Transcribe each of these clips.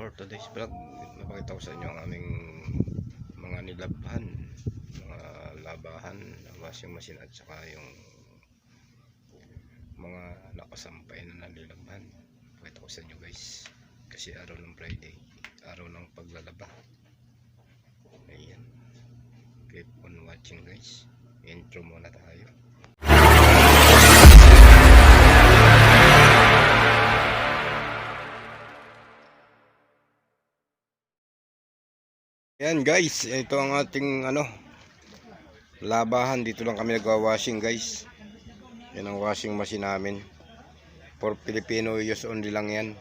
for today's vlog, napakita ko sa inyo ang aming mga nilabhan, mga labahan, washing machine at saka yung mga nakasampay na nalilabhan. Pakita ko sa inyo guys. Kasi araw ng Friday, araw ng paglalaba. Ayan. Keep on watching guys. Intro muna tayo. Yan guys, ito ang ating ano labahan dito lang kami nagwa-washing guys. Yan ang washing machine namin. For Filipino use only lang yan.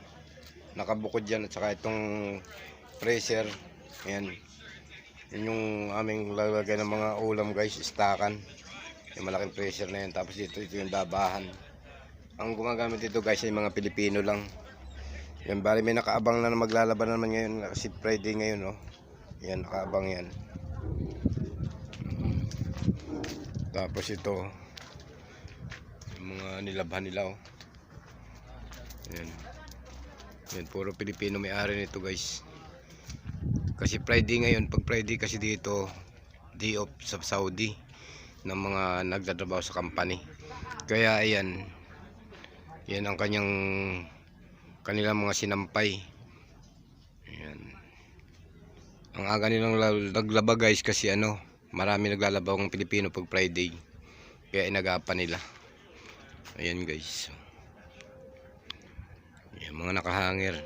Nakabukod yan at saka itong pressure. Yan. Yan yung aming lalagay ng mga ulam guys, stakan. Yung malaking pressure na yan. Tapos dito, ito yung dabahan. Ang gumagamit dito guys ay mga Pilipino lang. Yan, bali may nakaabang na maglalaban naman ngayon kasi Friday ngayon, no. Yan, nakaabang yan. Tapos ito, yung mga nilabhan nila, oh. Yan. Yan, puro Pilipino may-ari nito, guys. Kasi Friday ngayon, pag Friday kasi dito, day off sa Saudi ng mga nagtatrabaho sa company. Kaya ayan, yan ang kanyang kanilang mga sinampay. Ang aga nilang la- naglaba guys kasi ano, marami naglalaba ang Pilipino pag Friday. Kaya inagapan nila. Ayan guys. Ayan, mga nakahangir.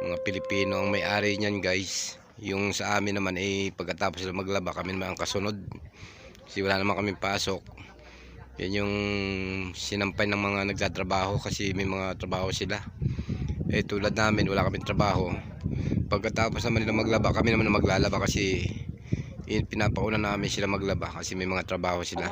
Mga Pilipino ang may-ari niyan guys. Yung sa amin naman eh pagkatapos sila maglaba kami naman ang kasunod. Kasi wala naman kami pasok. Yan yung sinampay ng mga nagtatrabaho kasi may mga trabaho sila. Eh tulad namin wala kaming trabaho. Pagkatapos naman nila maglaba kami naman na maglalaba kasi pinapauna namin sila maglaba kasi may mga trabaho sila.